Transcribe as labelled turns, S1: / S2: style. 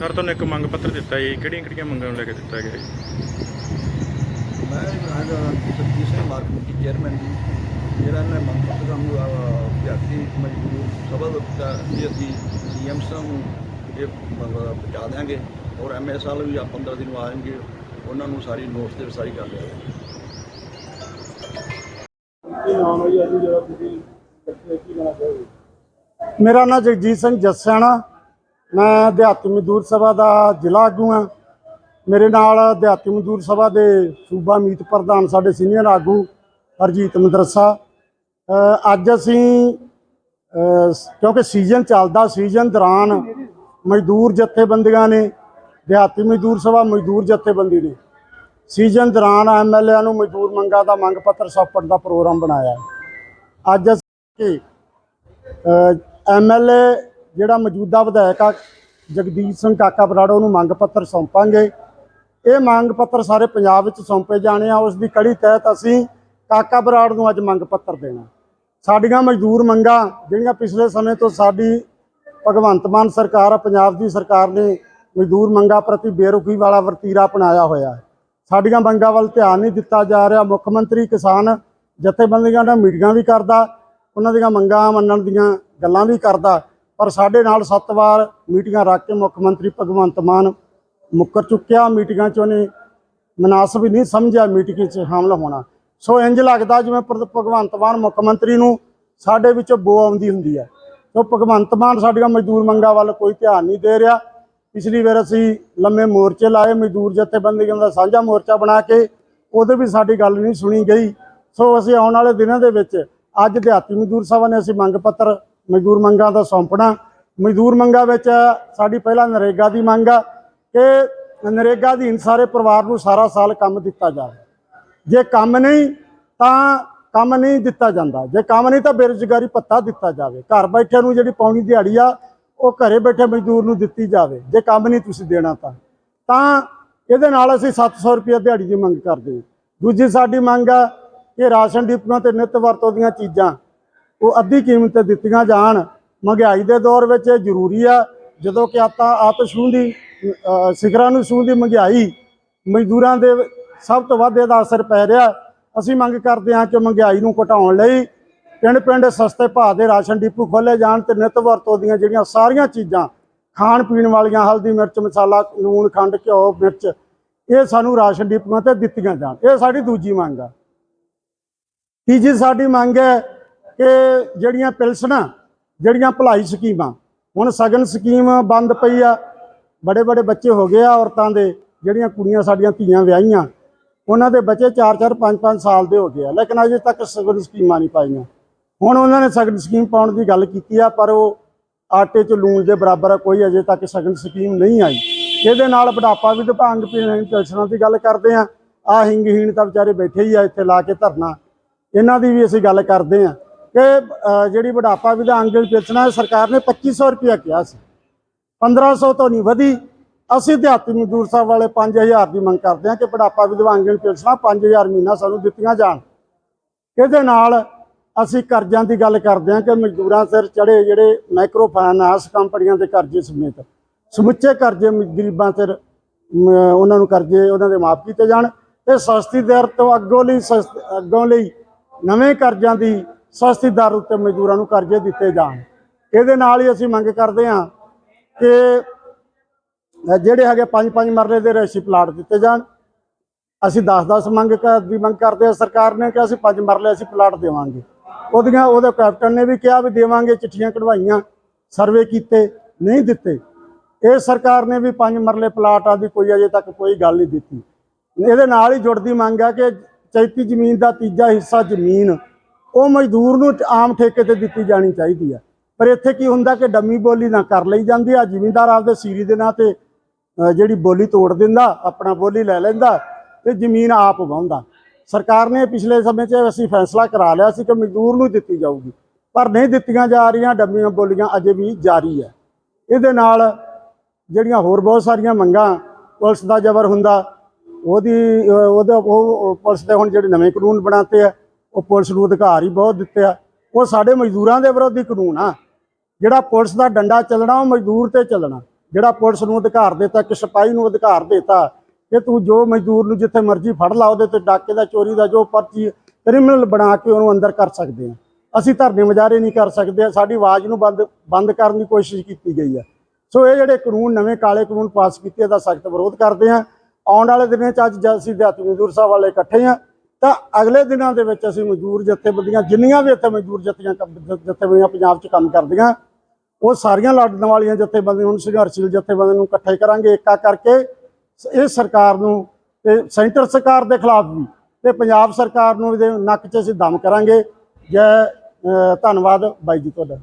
S1: Sir ਤੁਹਾਨੂੰ ਇੱਕ ਮੰਗ ਪੱਤਰ ਦਿੱਤਾ ਜੀ। ਕਿਹੜੀਆਂ ਕਿਹੜੀਆਂ ਮੰਗਾਂ ਨੂੰ ਲੈ ਕੇ ਦਿੱਤਾ ਗਿਆ ਜੀ?
S2: ਮੈਂ ਹੈਗਾ ਸਰਜੀਤ ਸਿੰਘ ਮਾਰਕੀਟ ਦੀ ਚੇਅਰਮੈਨ ਜੀ। ਜਿਹੜਾ ਨੇ ਮੰਗ ਪੱਤਰ ਸਾਨੂੰ ਵਿਦਿਆਰਥੀ ਮਜ਼ਦੂਰ ਸਭਾ ਦਾ ਦਿੱਤਾ ਕਿ ਅਸੀਂ ਸੀਐਮ ਸਾਹਿਬ ਨੂੰ ਇਹ ਮੰਗ ਪਹੁੰਚਾ ਦਿਆਂਗੇ। ਔਰ ਐਮਐਸ ਵਾਲੇ ਵੀ ਆ 15 ਦਿਨ ਆਣਗੇ ਉਹਨਾਂ ਨੂੰ ਸਾਰੀ ਨੋਟਸ ਤੇ ਸਾਰੀ ਕਰ ਲਿਆ
S3: ਮੇਰਾ ਨਾਮ ਜਗਜੀਤ ਸਿੰਘ ਜੱਸਿਆਣਾ ਮੈਂ ਦਿਹਾਤੀ ਮਜ਼ਦੂਰ ਸਭਾ ਦਾ ਜ਼ਿਲ੍ਹਾ ਆਗੂ ਹਾਂ। ਮੇਰੇ ਨਾਲ ਦਿਹਾਤੀ ਮਜ਼ਦੂਰ ਸਭਾ ਦੇ ਸੂਬਾ ਮੀਤ ਪ੍ਰਧਾਨ ਸਾਡੇ ਸੀਨੀਅਰ ਆਗੂ ਹਰਜੀਤ ਮਦਰਸਾ। ਅੱਜ ਅਸੀਂ ਕਿਉਂਕਿ ਸੀਜ਼ਨ ਚੱਲਦਾ, ਸੀਜ਼ਨ ਦੌਰਾਨ ਮਜ਼ਦੂਰ ਜਥੇਬੰਦੀਆਂ ਨੇ, ਦਿਹਾਤੀ ਮਜ਼ਦੂਰ ਸਭਾ ਮਜ਼ਦੂਰ ਜਥੇਬੰਦੀ ਨੇ, ਸੀਜ਼ਨ ਦੌਰਾਨ ਐਮਐਲਏ ਨੂੰ ਮਜ਼ਦੂਰ ਮੰਗਾਂ ਦਾ ਮੰਗ ਪੱਤਰ ਸੌਂਪਣ ਦਾ ਪ੍ਰੋਗਰਾਮ ਬਣਾਇਆ। ਅੱਜ ਅਸੀਂ ਐਮਐਲਏ ਜਿਹੜਾ ਮੌਜੂਦਾ ਵਿਧਾਇਕ ਆ, ਜਗਦੀਪ ਸਿੰਘ ਕਾਕਾ ਬਰਾੜੋ ਨੂੰ ਮੰਗ ਪੱਤਰ ਸੌਂਪਾਂਗੇ। ਇਹ ਮੰਗ ਪੱਤਰ ਸਾਰੇ ਪੰਜਾਬ ਵਿੱਚ ਸੌਂਪੇ ਜਾਣੇ ਆ। ਉਸ ਦੀ ਕੜੀ ਤਹਿਤ ਅਸੀਂ ਕਾਕਾ ਬਰਾੜ ਨੂੰ ਅੱਜ ਮੰਗ ਪੱਤਰ ਦੇਣਾ। ਸਾਡੀਆਂ ਮਜ਼ਦੂਰ ਮੰਗਾਂ, ਜਿਹੜੀਆਂ ਪਿਛਲੇ ਸਮੇਂ ਤੋਂ ਸਾਡੀ ਭਗਵੰਤ ਮਾਨ ਸਰਕਾਰ ਆ, ਪੰਜਾਬ ਦੀ ਸਰਕਾਰ ਨੇ ਮਜ਼ਦੂਰ ਮੰਗਾਂ ਪ੍ਰਤੀ ਬੇਰੁਖੀ ਵਾਲਾ ਵਰਤੀਰਾ ਅਪਣਾਇਆ ਹੋਇਆ ਹੈ। ਸਾਡੀਆਂ ਮੰਗਾਂ ਵੱਲ ਧਿਆਨ ਨਹੀਂ ਦਿੱਤਾ ਜਾ ਰਿਹਾ। ਮੁੱਖ ਮੰਤਰੀ ਕਿਸਾਨ ਜਥੇਬੰਦੀਆਂ ਨਾਲ ਮੀਟਿੰਗਾਂ ਵੀ ਕਰਦਾ, ਉਹਨਾਂ ਦੀਆਂ ਮੰਗਾਂ ਮੰਨਣ ਦੀਆਂ ਗੱਲਾਂ ਵੀ ਕਰਦਾ। ਪਰ ਸਾਡੇ ਨਾਲ ਸੱਤ ਵਾਰ ਮੀਟਿੰਗਾਂ ਰੱਖ ਕੇ ਮੁੱਖ ਮੰਤਰੀ ਭਗਵੰਤ ਮਾਨ ਮੁੱਕਰ ਚੁੱਕਿਆ। ਮੀਟਿੰਗਾਂ 'ਚ ਉਹਨੇ ਮਨਾਸਬ ਹੀ ਨਹੀਂ ਸਮਝਿਆ ਮੀਟਿੰਗ 'ਚ ਸ਼ਾਮਲ ਹੋਣਾ। ਸੋ ਇੰਜ ਲੱਗਦਾ ਜਿਵੇਂ ਭਗਵੰਤ ਮਾਨ ਮੁੱਖ ਮੰਤਰੀ ਨੂੰ ਸਾਡੇ ਵਿੱਚੋਂ ਬੋ ਆਉਂਦੀ ਹੁੰਦੀ ਹੈ। ਸੋ ਭਗਵੰਤ ਮਾਨ ਸਾਡੀਆਂ ਮਜ਼ਦੂਰ ਮੰਗਾਂ ਵੱਲ ਕੋਈ ਧਿਆਨ ਨਹੀਂ ਦੇ ਰਿਹਾ। ਪਿਛਲੀ ਵਾਰ ਅਸੀਂ ਲੰਮੇ ਮੋਰਚੇ ਲਾਏ, ਮਜ਼ਦੂਰ ਜਥੇਬੰਦੀਆਂ ਦਾ ਸਾਂਝਾ ਮੋਰਚਾ ਬਣਾ ਕੇ ਉਹਦੇ ਵੀ ਸਾਡੀ ਗੱਲ ਨਹੀਂ ਸੁਣੀ ਗਈ। ਸੋ ਅਸੀਂ ਆਉਣ ਵਾਲੇ ਦਿਨਾਂ ਦੇ ਵਿੱਚ ਅੱਜ ਦਿਹਾਤੀ ਮਜ਼ਦੂਰ ਸਭਾ ਨੇ ਅਸੀਂ ਮੰਗ ਪੱਤਰ ਮਜ਼ਦੂਰ ਮੰਗਾਂ ਦਾ ਸੌਂਪਣਾ। ਮਜ਼ਦੂਰ ਮੰਗਾਂ ਵਿੱਚ ਸਾਡੀ ਪਹਿਲਾਂ ਨਰੇਗਾ ਦੀ ਮੰਗ ਆ ਕਿ ਨਰੇਗਾ ਅਧੀਨ ਸਾਰੇ ਪਰਿਵਾਰ ਨੂੰ ਸਾਰਾ ਸਾਲ ਕੰਮ ਦਿੱਤਾ ਜਾਵੇ। ਜੇ ਕੰਮ ਨਹੀਂ, ਤਾਂ ਕੰਮ ਨਹੀਂ ਦਿੱਤਾ ਜਾਂਦਾ। ਜੇ ਕੰਮ ਨਹੀਂ, ਤਾਂ ਬੇਰੁਜ਼ਗਾਰੀ ਭੱਤਾ ਦਿੱਤਾ ਜਾਵੇ। ਘਰ ਬੈਠੇ ਨੂੰ ਜਿਹੜੀ ਪੌਣੀ ਦਿਹਾੜੀ ਆ, ਉਹ ਘਰੇ ਬੈਠੇ ਮਜ਼ਦੂਰ ਨੂੰ ਦਿੱਤੀ ਜਾਵੇ। ਜੇ ਕੰਮ ਨਹੀਂ ਤੁਸੀਂ ਦੇਣਾ ਤਾਂ। ਤਾਂ ਇਹਦੇ ਨਾਲ ਅਸੀਂ 700 ਰੁਪਏ ਦਿਹਾੜੀ ਦੀ ਮੰਗ ਕਰਦੇ ਹਾਂ। ਦੂਜੀ ਸਾਡੀ ਮੰਗ ਆ ਕਿ ਰਾਸ਼ਨ ਡਿਪੂਆਂ ਤੇ ਨਿੱਤ ਵਰਤੋਂ ਦੀਆਂ ਚੀਜ਼ਾਂ ਉਹ ਅੱਧੀ ਕੀਮਤ ਤੇ ਦਿੱਤੀਆਂ ਜਾਣ। ਮਹਿੰਗਾਈ ਦੇ ਦੌਰ ਵਿੱਚ ਇਹ ਜ਼ਰੂਰੀ ਆ। ਜਦੋਂ ਕਿ ਆਪਾਂ ਆਤਾ ਆਤਸ਼ੂੰਦੀ ਸਿਖਰਾਂ ਨੂੰ ਛੂੰਹਦੀ ਮਹਿੰਗਾਈ ਮਜ਼ਦੂਰਾਂ ਦੇ ਸਭ ਤੋਂ ਵੱਧ ਇਹਦਾ ਅਸਰ ਪੈ ਰਿਹਾ। ਅਸੀਂ ਮੰਗ ਕਰਦੇ ਹਾਂ ਕਿ ਮਹਿੰਗਾਈ ਨੂੰ ਘਟਾਉਣ ਲਈ ਪਿੰਡ ਪਿੰਡ ਸਸਤੇ ਭਾਅ ਦੇ ਰਾਸ਼ਨ ਡਿਪੂ ਖੋਲੇ ਜਾਣ ਤੇ ਨਿੱਤ ਵਰਤੋਂ ਦੀਆਂ ਜਿਹੜੀਆਂ ਸਾਰੀਆਂ ਚੀਜ਼ਾਂ, ਖਾਣ ਪੀਣ ਵਾਲੀਆਂ ਹਲਦੀ ਮਿਰਚ, ਮਸਾਲਾ, ਲੂਣ, ਖੰਡ, ਘਿਓ, ਮਿਰਚ, ਇਹ ਸਾਨੂੰ ਰਾਸ਼ਨ ਡਿਪੂਆਂ ਤੇ ਦਿੱਤੀਆਂ ਜਾਣ। ਇਹ ਸਾਡੀ ਦੂਜੀ ਮੰਗ ਆ। ਤੀਜੀ ਸਾਡੀ ਮੰਗ ਹੈ ਕਿ ਜਿਹੜੀਆਂ ਪਿਲਸਣਾ, ਜਿਹੜੀਆਂ ਭਲਾਈ ਸਕੀਮਾਂ, ਹੁਣ ਸਗਨ ਸਕੀਮ ਬੰਦ ਪਈ ਆ, ਬੜੇ ਬੜੇ ਬੱਚੇ ਹੋ ਗਏ ਆ ਔਰਤਾਂ ਦੇ, ਜਿਹੜੀਆਂ ਕੁੜੀਆਂ ਸਾਡੀਆਂ ਧੀਆਂ ਵਿਆਹੀਆਂ, ਉਹਨਾਂ ਦੇ ਬੱਚੇ 4-4 5-5 ਸਾਲ ਦੇ ਹੋ ਗਏ ਆ, ਲੇਕਿਨ ਅਜੇ ਤੱਕ ਸਗਨ ਸਕੀਮਾਂ ਨਹੀਂ ਪਾਈਆਂ। ਹੁਣ ਉਹਨਾਂ ਨੇ ਸਗਨ ਸਕੀਮ ਪਾਉਣ ਦੀ ਗੱਲ ਕੀਤੀ ਆ, ਪਰ ਉਹ ਆਟੇ 'ਚ ਲੂਣ ਦੇ ਬਰਾਬਰ ਕੋਈ ਅਜੇ ਤੱਕ ਸਗਨ ਸਕੀਮ ਨਹੀਂ ਆਈ। ਇਹਦੇ ਨਾਲ ਬੁਢਾਪਾ ਵੀ ਭੰਗ ਪੀਣ ਪੈਨਸ਼ਨਾਂ ਦੀ ਗੱਲ ਕਰਦੇ ਆ ਆ ਹਿੰਗਹੀਣ ਤਾਂ ਵਿਚਾਰੇ ਬੈਠੇ ਹੀ ਆ, ਇੱਥੇ ਲਾ ਕੇ ਧਰਨਾ। ਇਹਨਾਂ ਦੀ ਵੀ ਅਸੀਂ ਗੱਲ ਕਰਦੇ ਆ। ਕਿ ਜਿਹੜੀ ਬੁਢਾਪਾ ਵਿਧਾਨ ਦੀ ਪੈਨਸ਼ਨ ਸਰਕਾਰ ਨੇ 2500 ਰੁਪਇਆ ਕਿਹਾ ਸੀ। 1500 ਤੋਂ ਨਹੀਂ ਵਧੀ। ਅਸੀਂ ਦਿਹਾਤੀ ਮਜ਼ਦੂਰ ਸਾਹਿਬ ਵਾਲੇ 5000 ਦੀ ਮੰਗ ਕਰਦੇ ਹਾਂ ਕਿ ਬੁਢਾਪਾ ਵਿਧਵਾਂਗਣ ਪੈਨਸ਼ਨਾਂ 5000 ਮਹੀਨਾ ਸਾਨੂੰ ਦਿੱਤੀਆਂ ਜਾਣ। ਇਹਦੇ ਨਾਲ ਅਸੀਂ ਕਰਜ਼ਿਆਂ ਦੀ ਗੱਲ ਕਰਦੇ ਹਾਂ ਕਿ ਮਜ਼ਦੂਰਾਂ ਸਿਰ ਚੜੇ ਜਿਹੜੇ ਮਾਈਕਰੋ ਫਾਈਨਾਂਸ ਕੰਪਨੀਆਂ ਦੇ ਕਰਜ਼ੇ ਸਮੇਤ। ਸਮੁੱਚੇ ਕਰਜ਼ੇ ਗਰੀਬਾਂ ਸਿਰ ਉਹਨਾਂ ਨੂੰ ਕਰਜ਼ੇ ਉਹਨਾਂ ਦੇ ਮਾਫ ਕੀਤੇ ਜਾਣ। ਤੇ ਸਸਤੀ ਦਰ ਤੋਂ ਅੱਗੋਂ ਲਈ ਸਸਤ- ਅੱਗੋਂ ਲਈ ਨਵੇਂ ਕਰਜ਼ਿਆਂ ਦੀ ਸਸਤੀ ਦਰ ਉੱਤੇ ਮਜ਼ਦੂਰਾਂ ਨੂੰ ਕਰਜ਼ੇ ਦਿੱਤੇ ਜਾਣ। ਇਹਦੇ ਨਾਲ ਹੀ ਅਸੀਂ ਮੰਗ ਕਰਦੇ ਹਾਂ ਕਿ ਜਿਹੜੇ ਹੈਗੇ ਪੰਜ ਪੰਜ ਮਰਲੇ ਦੇ ਰੈਸੀ ਪਲਾਟ ਦਿੱਤੇ ਜਾਣ। ਅਸੀਂ 10-10 ਮੰਗ ਕਰ ਦੀ ਮੰਗ ਕਰਦੇ ਹਾਂ, ਸਰਕਾਰ ਨੇ ਕਿ ਅਸੀਂ ਪੰਜ ਮਰਲੇ ਅਸੀਂ ਪਲਾਟ ਦੇਵਾਂਗੇ। ਉਹਦੀਆਂ, ਉਹਦੇ ਕੈਪਟਨ ਨੇ ਵੀ ਕਿਹਾ ਵੀ ਦੇਵਾਂਗੇ, ਚਿੱਠੀਆਂ ਕਢਵਾਈਆਂ, ਸਰਵੇ ਕੀਤੇ, ਨਹੀਂ ਦਿੱਤੇ। ਇਹ ਸਰਕਾਰ ਨੇ ਵੀ ਪੰਜ ਮਰਲੇ ਪਲਾਟਾਂ ਦੀ ਕੋਈ ਅਜੇ ਤੱਕ ਕੋਈ ਗੱਲ ਨਹੀਂ ਦਿੱਤੀ। ਇਹਦੇ ਨਾਲ ਹੀ ਜੁੜਦੀ ਮੰਗ ਹੈ ਕਿ ਚੈਤੀ ਜ਼ਮੀਨ ਦਾ ਤੀਜਾ ਹਿੱਸਾ ਜ਼ਮੀਨ ਉਹ ਮਜ਼ਦੂਰ ਨੂੰ ਆਮ ਠੇਕੇ ਤੇ ਦਿੱਤੀ ਜਾਣੀ ਚਾਹੀਦੀ ਹੈ। ਪਰ ਇੱਥੇ ਕੀ ਹੁੰਦਾ ਕਿ ਡੰਮੀ ਬੋਲੀ ਨਾ ਕਰ ਲਈ ਜਾਂਦੀ ਆ, ਜ਼ਿਮੀਂਦਾਰ ਆਪਦੇ ਸੀਰੀ ਦੇ ਨਾਂ ਤੇ ਜਿਹੜੀ ਬੋਲੀ ਤੋੜ ਦਿੰਦਾ, ਆਪਣਾ ਬੋਲੀ ਲੈ ਲੈਂਦਾ ਤੇ ਜ਼ਮੀਨ ਆਪ ਵਾਹੁੰਦਾ। ਸਰਕਾਰ ਨੇ ਪਿਛਲੇ ਸਮੇਂ 'ਚ ਅਸੀਂ ਫੈਸਲਾ ਕਰਾ ਲਿਆ ਸੀ ਕਿ ਮਜ਼ਦੂਰ ਨੂੰ ਦਿੱਤੀ ਜਾਊਗੀ। ਪਰ ਨਹੀਂ ਦਿੱਤੀਆਂ ਜਾ ਰਹੀਆਂ, ਡੰਮੀਆਂ ਬੋਲੀਆਂ ਅਜੇ ਵੀ ਜਾਰੀ ਹੈ। ਇਹਦੇ ਨਾਲ ਜਿਹੜੀਆਂ ਹੋਰ ਬਹੁਤ ਸਾਰੀਆਂ ਮੰਗਾਂ, ਪੁਲਿਸ ਦਾ ਜ਼ਬਰ ਹੁੰਦਾ, ਉਹਦੀ ਉਹਦੇ, ਉਹ ਉਹ ਪੁਲਿਸ ਦੇ ਹੁਣ ਜਿਹੜੇ ਨਵੇਂ ਕਾਨੂੰਨ ਬਣਾਤੇ ਆ ਉਹ ਪੁਲਿਸ ਨੂੰ ਅਧਿਕਾਰ ਹੀ ਬਹੁਤ ਦਿੱਤੇ ਆ। ਉਹ ਸਾਡੇ ਮਜ਼ਦੂਰਾਂ ਦੇ ਵਿਰੋਧੀ ਕਾਨੂੰਨ ਆ। ਜਿਹੜਾ ਪੁਲਿਸ ਦਾ ਡੰਡਾ ਚੱਲਣਾ, ਉਹ ਮਜ਼ਦੂਰ ਤੇ ਚੱਲਣਾ। ਜਿਹੜਾ ਪੁਲਿਸ ਨੂੰ ਅਧਿਕਾਰ ਦਿੱਤਾ ਕਿ ਸਿਪਾਹੀ ਨੂੰ ਅਧਿਕਾਰ ਦਿੱਤਾ ਕਿ ਤੂੰ ਜੋ ਮਜ਼ਦੂਰ ਨੂੰ ਜਿੱਥੇ ਮਰਜ਼ੀ ਫੜ ਲਾ, ਉਹਦੇ ਤੇ ਡਾਕੇ ਦਾ, ਚੋਰੀ ਦਾ, ਜੋ ਪਰਚੀ ਕ੍ਰਿਮੀਨਲ ਬਣਾ ਕੇ ਉਹਨੂੰ ਅੰਦਰ ਕਰ ਸਕਦੇ ਹਾਂ ਅਸੀਂ ਧਰਨੇ ਮੁਜ਼ਾਹਰੇ ਨਹੀਂ ਕਰ ਸਕਦੇ ਸਾਡੀ ਆਵਾਜ਼ ਨੂੰ ਬੰਦ ਬੰਦ ਕਰਨ ਦੀ ਕੋਸ਼ਿਸ਼ ਕੀਤੀ ਗਈ ਹੈ ਸੋ ਇਹ ਜਿਹੜੇ ਕਾਨੂੰਨ, ਨਵੇਂ ਕਾਲੇ ਕਾਨੂੰਨ ਪਾਸ ਕੀਤੇ ਦਾ ਸਖਤ ਵਿਰੋਧ ਕਰਦੇ ਹਾਂ ਆਉਣ ਵਾਲੇ ਦਿਨਾਂ 'ਚ ਅੱਜ ਜਦ ਅਸੀਂ ਦਿਹਾਤੀ ਮਜ਼ਦੂਰ ਸਾਹਿਬ ਵਾਲੇ ਇਕੱਠੇ ਹਾਂ ਤਾਂ ਅਗਲੇ ਦਿਨਾਂ ਦੇ ਵਿੱਚ ਅਸੀਂ ਮਜ਼ਦੂਰ ਜਥੇਬੰਦੀਆਂ, ਜਿੰਨੀਆਂ ਵੀ ਇੱਥੇ ਮਜ਼ਦੂਰ ਜਥੀਆਂ ਜਥੇਬੰਦੀਆਂ ਪੰਜਾਬ 'ਚ ਕੰਮ ਕਰਦੀਆਂ, ਉਹ ਸਾਰੀਆਂ ਲੜਨ ਵਾਲੀਆਂ ਜਥੇਬੰਦੀਆਂ ਨੂੰ, ਸੰਘਰਸ਼ੀਲ ਜਥੇਬੰਦੀਆਂ ਨੂੰ ਇਕੱਠੇ ਕਰਾਂਗੇ, ਏਕਾ ਕਰਕੇ ਸ- ਇਹ ਸਰਕਾਰ ਨੂੰ ਤੇ ਸੈਂਟਰ ਸਰਕਾਰ ਦੇ ਖਿਲਾਫ ਵੀ ਤੇ ਪੰਜਾਬ ਸਰਕਾਰ ਨੂੰ ਇਹਦੇ ਨੱਕ 'ਚ ਅਸੀਂ ਦਮ ਕਰਾਂਗੇ। ਜੈ ਧੰਨਵਾਦ ਬਾਈ ਜੀ ਤੁਹਾਡਾ।